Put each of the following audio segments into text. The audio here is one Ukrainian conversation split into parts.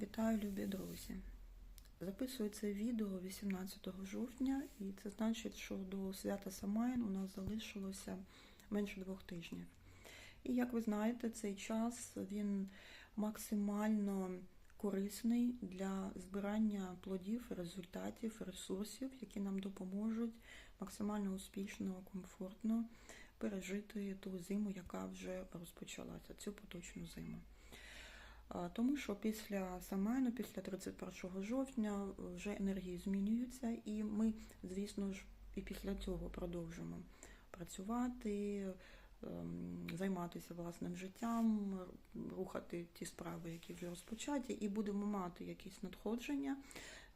Вітаю, любі друзі! Записую це відео 18 жовтня, і це значить, що до свята Самайн у нас залишилося менше двох тижнів. І як ви знаєте, цей час він максимально корисний для збирання плодів, результатів, ресурсів, які нам допоможуть максимально успішно, комфортно пережити ту зиму, яка вже розпочалася, цю поточну зиму. Тому що після Самайну, після 31 жовтня, вже енергії змінюються, і ми, звісно ж, і після цього продовжимо працювати, ем, займатися власним життям, рухати ті справи, які вже розпочаті, і будемо мати якісь надходження,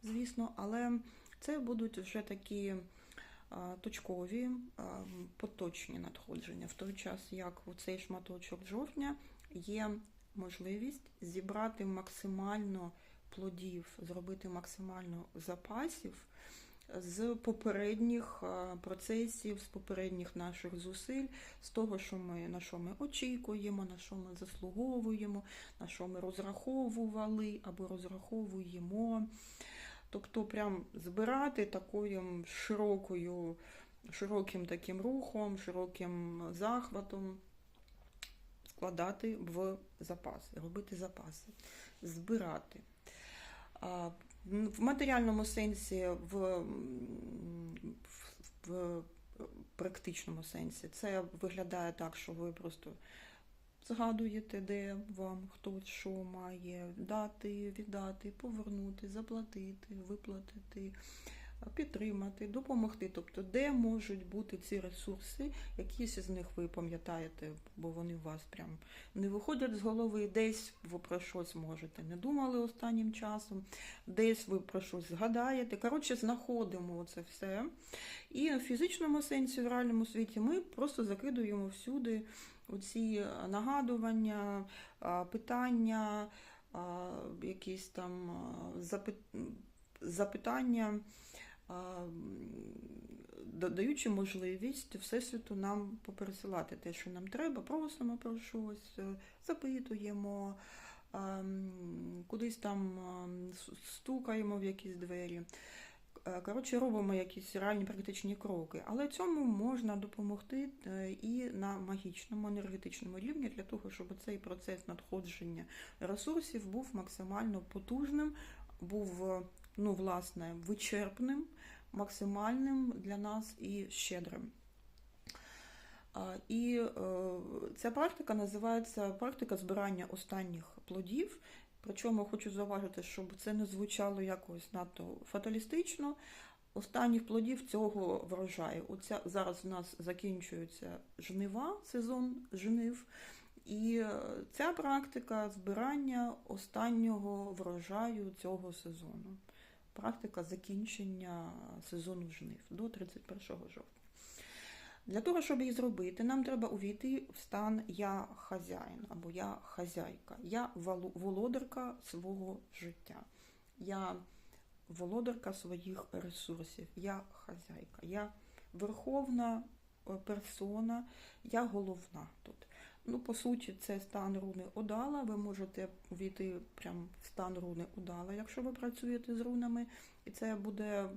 звісно, але це будуть вже такі точкові, поточні надходження, в той час, як у цей шматочок жовтня є можливість зібрати максимально плодів, зробити максимально запасів з попередніх е, процесів, з попередніх наших зусиль, з того, що ми, на що ми очікуємо, на що ми заслуговуємо, на що ми розраховували або розраховуємо. Тобто, прям збирати такою широким таким рухом, широким захватом складати в запаси, робити запаси, збирати. В матеріальному сенсі, в, в практичному сенсі, це виглядає так, що ви просто згадуєте, де вам хто що має дати, віддати, повернути, заплатити, виплатити підтримати, допомогти. Тобто, де можуть бути ці ресурси, якісь з них ви пам'ятаєте, бо вони у вас прям не виходять з голови, десь ви про щось можете не думали останнім часом, десь ви про щось згадаєте. Коротше, знаходимо це все. І в фізичному сенсі, в реальному світі, ми просто закидуємо всюди оці нагадування, питання, якісь там запитання додаючи можливість Всесвіту нам попересилати те, що нам треба, просимо про щось, е, запитуємо, кудись там стукаємо в якісь двері. Е, коротше, робимо якісь реальні практичні кроки, але цьому можна допомогти е, і на магічному енергетичному рівні для того, щоб цей процес надходження ресурсів був максимально потужним, був ну, власне, вичерпним, максимальним для нас і щедрим. І е, ця практика називається практика збирання останніх плодів. Причому хочу зауважити, щоб це не звучало якось надто фаталістично. Останніх плодів цього врожаю. Оця, Зараз у нас закінчується жнива, сезон жнив. І е, ця практика збирання останнього врожаю цього сезону практика закінчення сезону жнив до 31 жовтня. Для того, щоб її зробити, нам треба увійти в стан Я хазяїн або Я хазяйка. Я володарка свого життя. Я володарка своїх ресурсів. Я хазяйка. Я верховна е, персона, я головна тут. Ну, По суті, це стан руни Одала. Ви можете війти прямо в стан руни Удала, якщо ви працюєте з рунами, і це буде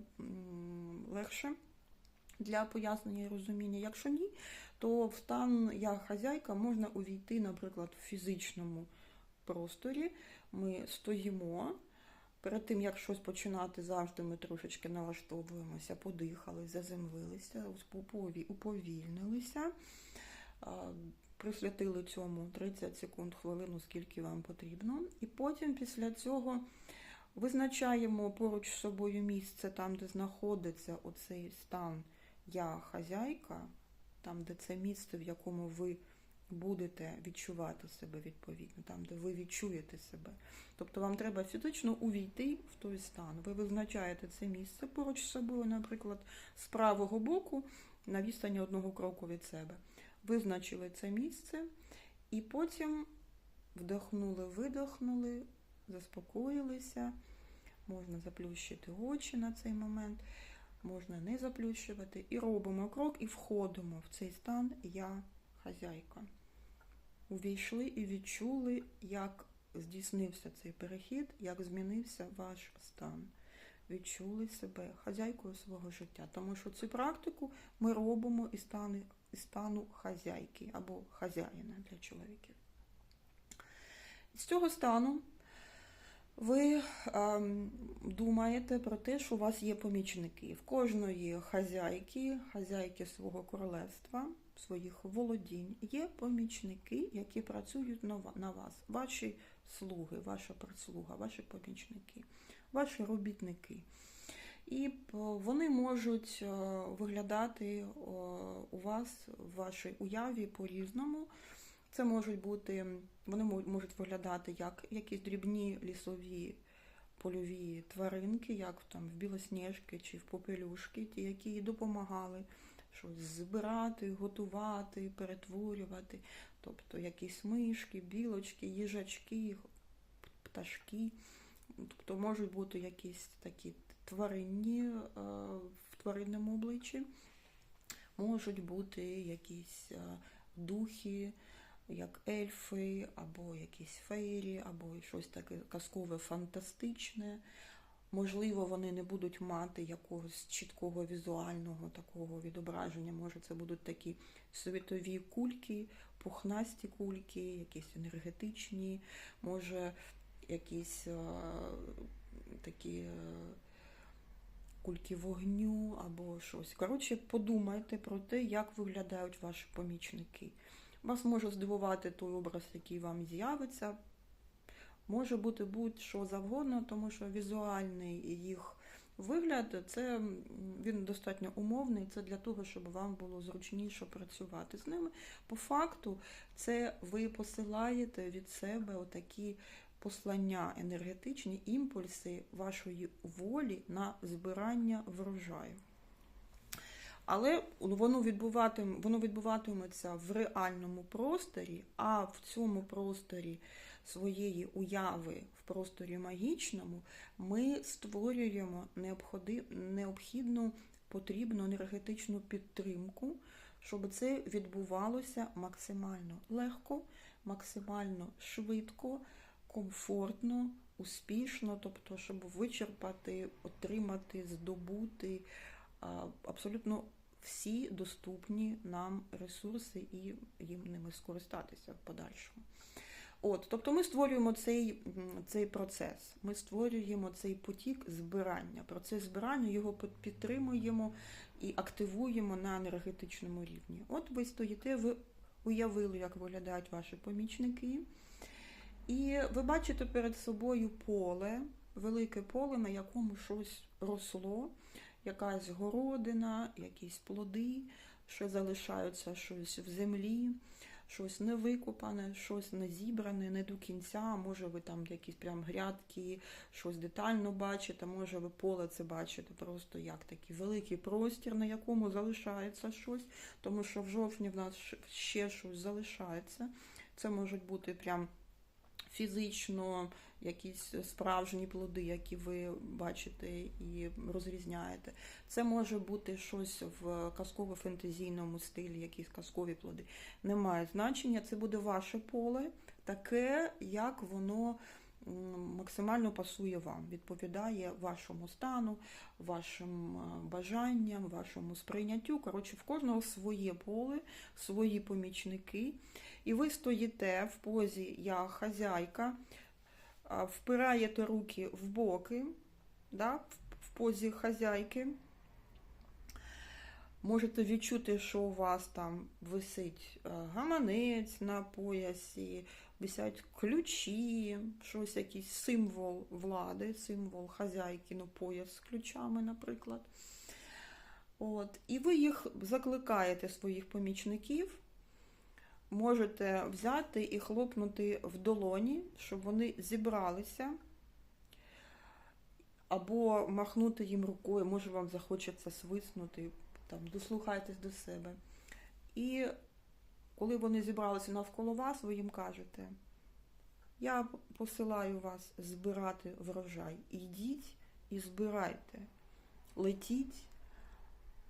легше для пояснення і розуміння. Якщо ні, то в стан я хазяйка можна увійти, наприклад, в фізичному просторі. Ми стоїмо. Перед тим, як щось починати, завжди ми трошечки налаштовуємося, подихали, заземлилися, уповільнилися присвятили цьому 30 секунд, хвилину, скільки вам потрібно. І потім після цього визначаємо поруч з собою місце, там, де знаходиться оцей стан Я хазяйка, там, де це місце, в якому ви будете відчувати себе відповідно, там, де ви відчуєте себе. Тобто вам треба фізично увійти в той стан. Ви визначаєте це місце поруч з собою, наприклад, з правого боку на відстані одного кроку від себе визначили це місце, і потім вдохнули, видохнули, заспокоїлися. Можна заплющити очі на цей момент, можна не заплющувати. І робимо крок, і входимо в цей стан Я хазяйка. Увійшли і відчули, як здійснився цей перехід, як змінився ваш стан. Відчули себе хазяйкою свого життя. Тому що цю практику ми робимо із стану, із стану хазяйки або хазяїна для чоловіків. З цього стану ви ем, думаєте про те, що у вас є помічники. В кожної хазяйки, хазяйки свого королевства, своїх володінь, є помічники, які працюють на вас. Ваші слуги, ваша прислуга, ваші помічники, ваші робітники. І вони можуть е, виглядати е, у вас в вашій уяві по-різному. Це можуть бути, вони можуть виглядати як якісь дрібні лісові польові тваринки, як там в білосніжки чи в попелюшки, ті, які допомагали щось збирати, готувати, перетворювати. Тобто якісь мишки, білочки, їжачки, пташки. Тобто можуть бути якісь такі тваринні е, в тваринному обличчі, можуть бути якісь е, духи, як ельфи, або якісь фейрі, або щось таке казкове фантастичне. Можливо, вони не будуть мати якогось чіткого візуального такого відображення. Може, це будуть такі світові кульки, пухнасті кульки, якісь енергетичні, може, якісь е, такі кульки вогню або щось. Коротше, подумайте про те, як виглядають ваші помічники. Вас може здивувати той образ, який вам з'явиться. Може бути будь-що завгодно, тому що візуальний їх вигляд це він достатньо умовний. Це для того, щоб вам було зручніше працювати з ними. По факту, це ви посилаєте від себе отакі послання, енергетичні імпульси вашої волі на збирання врожаю. Але воно, відбуватиме, воно відбуватиметься в реальному просторі, а в цьому просторі своєї уяви, в просторі магічному, ми створюємо необхідну потрібну енергетичну підтримку, щоб це відбувалося максимально легко, максимально швидко, комфортно, успішно, тобто, щоб вичерпати, отримати, здобути абсолютно всі доступні нам ресурси і їм ними скористатися в подальшому. От, тобто ми створюємо цей, цей процес, ми створюємо цей потік збирання. Процес збирання його під- підтримуємо і активуємо на енергетичному рівні. От ви стоїте, ви уявили, як виглядають ваші помічники. І ви бачите перед собою поле, велике поле, на якому щось росло, якась городина, якісь плоди, що залишаються щось в землі, щось не викопане, щось не зібране, не до кінця. Може, ви там якісь прям грядки, щось детально бачите, може ви поле це бачите просто як такий великий простір, на якому залишається щось, тому що в жовтні в нас ще щось залишається. Це можуть бути прям фізично якісь справжні плоди, які ви бачите і розрізняєте. Це може бути щось в казково-фентезійному стилі, якісь казкові плоди. Немає значення, це буде ваше поле, таке, як воно максимально пасує вам, відповідає вашому стану, вашим е, бажанням, вашому сприйняттю. Коротше, в кожного своє поле, свої помічники. І ви стоїте в позі я хазяйка, впираєте руки в боки, да, в- позі хазяйки. Можете відчути, що у вас там висить е, гаманець на поясі, висять ключі, щось якийсь символ влади, символ хазяйки, ну пояс з ключами, наприклад. От. І ви їх закликаєте своїх помічників можете взяти і хлопнути в долоні, щоб вони зібралися, або махнути їм рукою, може вам захочеться свиснути, там, дослухайтесь до себе. І коли вони зібралися навколо вас, ви їм кажете, я посилаю вас збирати врожай. Ідіть і збирайте. Летіть,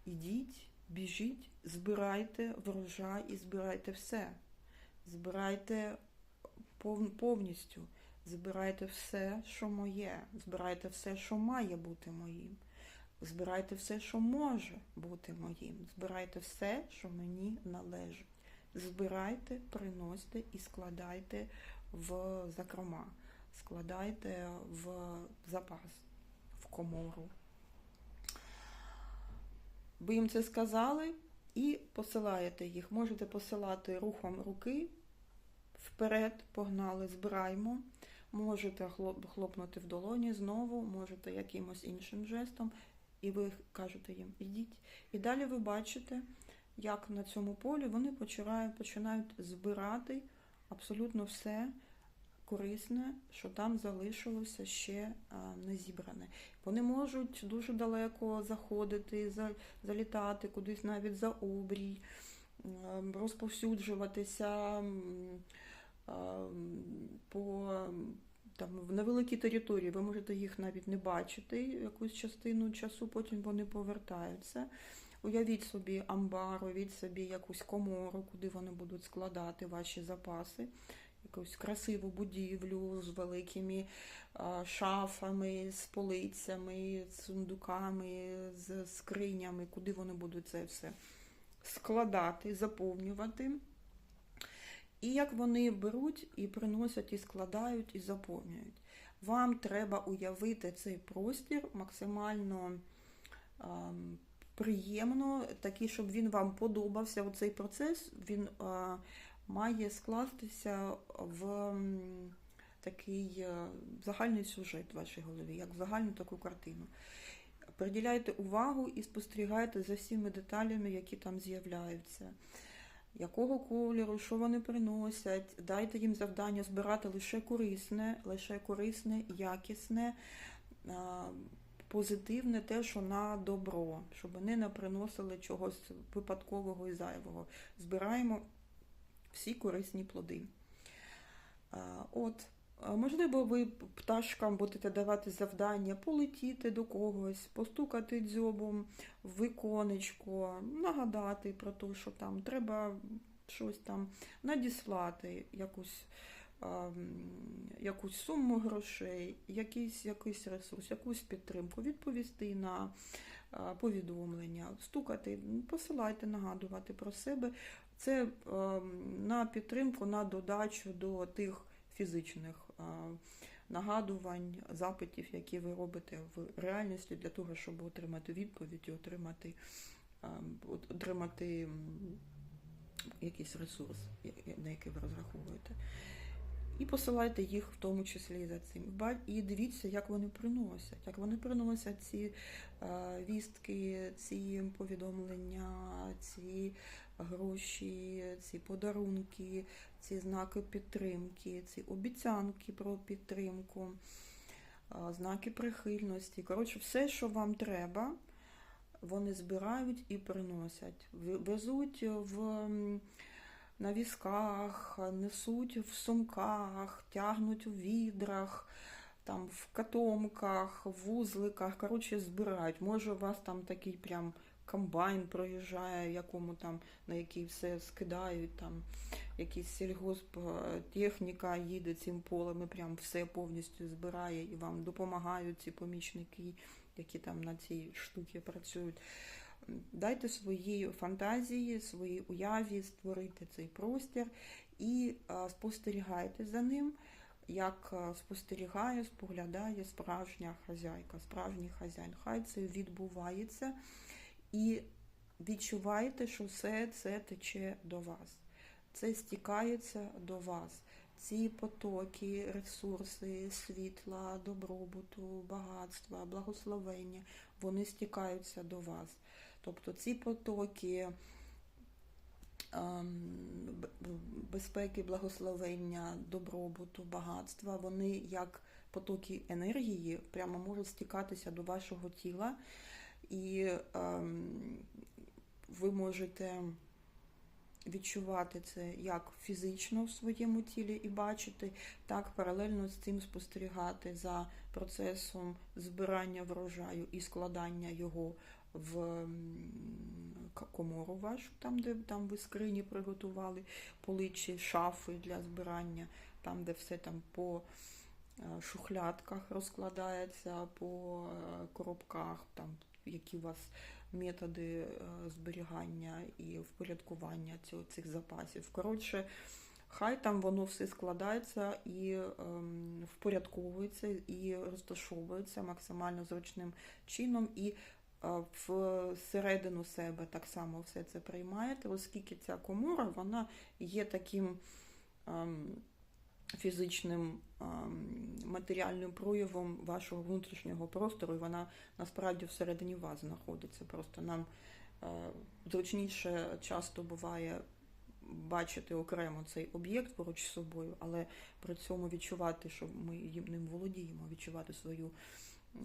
ідіть, біжіть, збирайте врожай і збирайте все. Збирайте повністю. Збирайте все, що моє, збирайте все, що має бути моїм. Збирайте все, що може бути моїм. Збирайте все, що мені належить. Збирайте, приносьте і складайте в закрома, складайте в запас, в комору. Ви їм це сказали і посилаєте їх. Можете посилати рухом руки вперед, погнали, збираємо. Можете хлопнути в долоні знову, можете якимось іншим жестом, і ви кажете їм ідіть. І далі ви бачите, як на цьому полі вони починають, починають збирати абсолютно все корисне, що там залишилося ще не зібране. Вони можуть дуже далеко заходити, за- залітати кудись навіть за обрій, розповсюджуватися м, а, м, по там, в невеликій території. Ви можете їх навіть не бачити якусь частину часу, потім вони повертаються. Уявіть собі амбар, уявіть собі якусь комору, куди вони будуть складати ваші запаси, якусь красиву будівлю з великими шафами, з полицями, з сундуками, з скринями, куди вони будуть це все складати, заповнювати. І як вони беруть і приносять, і складають, і заповнюють. Вам треба уявити цей простір максимально приємно, такий, щоб він вам подобався. Оцей процес він е, має скластися в такий е, загальний сюжет в вашій голові, як в загальну таку картину. Приділяйте увагу і спостерігайте за всіми деталями, які там з'являються. Якого кольору, що вони приносять, дайте їм завдання збирати лише корисне, лише корисне, якісне, а, позитивне, те, що на добро, щоб вони не приносили чогось випадкового і зайвого. Збираємо всі корисні плоди. От, можливо, ви пташкам будете давати завдання полетіти до когось, постукати дзьобом в віконечко, нагадати про те, що там треба щось там надіслати, якусь, якусь суму грошей, якийсь, якийсь ресурс, якусь підтримку, відповісти на повідомлення, стукати, посилайте, нагадувати про себе. Це на підтримку, на додачу до тих фізичних нагадувань, запитів, які ви робите в реальності для того, щоб отримати відповідь і отримати, отримати якийсь ресурс, на який ви розраховуєте. І посилайте їх в тому числі за цим. І дивіться, як вони приносять, як вони приносять ці е, вістки, ці повідомлення, ці гроші, ці подарунки, ці знаки підтримки, ці обіцянки про підтримку, е, знаки прихильності. Коротше, все, що вам треба, вони збирають і приносять. Везуть в. На візках, несуть в сумках, тягнуть у відрах, там в котомках, в вузликах, коротше, збирають. Може, у вас там такий прям комбайн проїжджає, якому там, на який все скидають, там якийсь сільгосп е, техніка їде цим полем і прям все повністю збирає і вам допомагають ці помічники, які там на цій штуці працюють. Дайте свої фантазії, свої уяві створити цей простір і спостерігайте за ним, як а, спостерігає, споглядає справжня хазяйка, справжній хазяїн. Хай це відбувається і відчувайте, що все це тече до вас. Це стікається до вас. Ці потоки, ресурси, світла, добробуту, багатства, благословення, вони стікаються до вас. Тобто ці потоки ем, безпеки, благословення, добробуту, багатства, вони як потоки енергії прямо можуть стікатися до вашого тіла, і ем, ви можете відчувати це як фізично в своєму тілі і бачити, так паралельно з цим спостерігати за процесом збирання врожаю і складання його в комору вашу, там, де там ви скрині приготували, поличі, шафи для збирання, там, де все там по е, шухлядках розкладається по е, коробках, там які у вас методи е, зберігання і впорядкування цього, цих запасів. Коротше, хай там воно все складається і ем, впорядковується, і розташовується максимально зручним чином. І всередину себе так само все це приймаєте, оскільки ця комора вона є таким ем, фізичним ем, матеріальним проявом вашого внутрішнього простору, і вона насправді всередині вас знаходиться. Просто нам е, зручніше часто буває бачити окремо цей об'єкт поруч з собою, але при цьому відчувати, що ми ним володіємо, відчувати свою, е,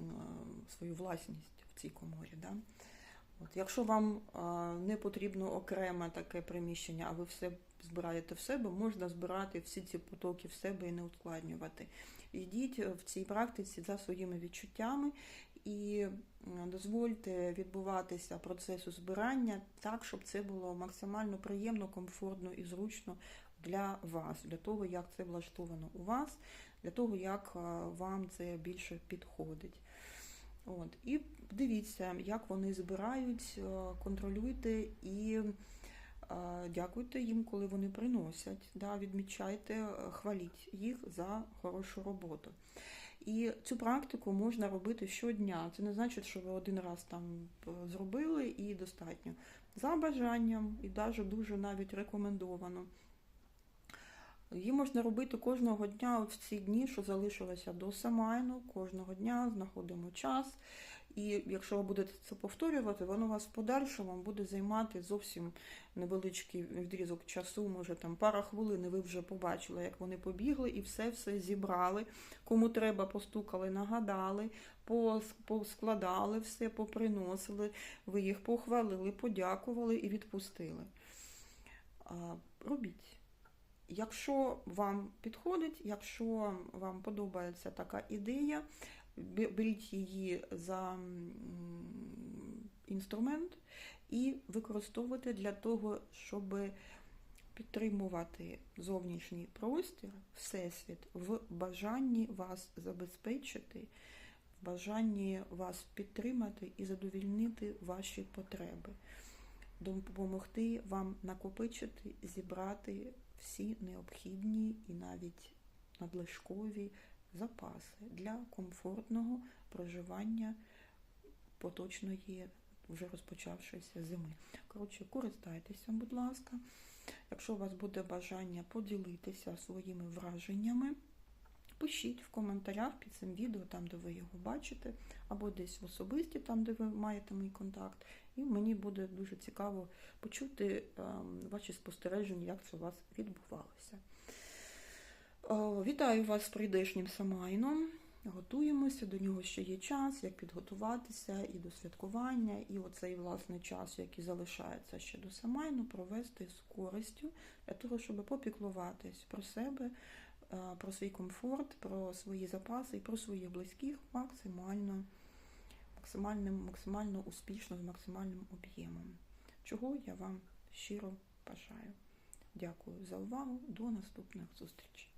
свою власність цій коморі. Да? От, якщо вам не потрібно окреме таке приміщення, а ви все збираєте в себе, можна збирати всі ці потоки в себе і не ускладнювати. Йдіть в цій практиці за своїми відчуттями і дозвольте відбуватися процесу збирання так, щоб це було максимально приємно, комфортно і зручно для вас, для того, як це влаштовано у вас, для того, як вам це більше підходить. От. І дивіться, як вони збирають, контролюйте і дякуйте їм, коли вони приносять. Да, Відмічайте, хваліть їх за хорошу роботу. І цю практику можна робити щодня. Це не значить, що ви один раз там зробили і достатньо. За бажанням, і навіть дуже навіть рекомендовано. Її можна робити кожного дня от в ці дні, що залишилося до Самайну, кожного дня знаходимо час. І якщо ви будете це повторювати, воно вас в подальшому буде займати зовсім невеличкий відрізок часу, може там пара хвилин, і ви вже побачили, як вони побігли, і все-все зібрали. Кому треба, постукали, нагадали, поскладали все, поприносили, ви їх похвалили, подякували і відпустили. Робіть. Якщо вам підходить, якщо вам подобається така ідея, беріть її за інструмент і використовуйте для того, щоб підтримувати зовнішній простір, всесвіт в бажанні вас забезпечити, в бажанні вас підтримати і задовільнити ваші потреби, допомогти вам накопичити, зібрати всі необхідні і навіть надлишкові запаси для комфортного проживання поточної, вже розпочавшоїся зими. Коротше, користайтеся, будь ласка. Якщо у вас буде бажання поділитися своїми враженнями, пишіть в коментарях під цим відео, там, де ви його бачите, або десь в особисті, там, де ви маєте мій контакт. І мені буде дуже цікаво почути ем, ваші спостереження, як це у вас відбувалося. Вітаю вас з прийдешнім Самайном. Готуємося, до нього ще є час, як підготуватися і до святкування, і оцей власний час, який залишається ще до Самайну, провести з користю для того, щоб попіклуватись про себе, про свій комфорт, про свої запаси і про своїх близьких максимально, максимально, максимально успішно, з максимальним об'ємом. Чого я вам щиро бажаю. Дякую за увагу. До наступних зустрічей.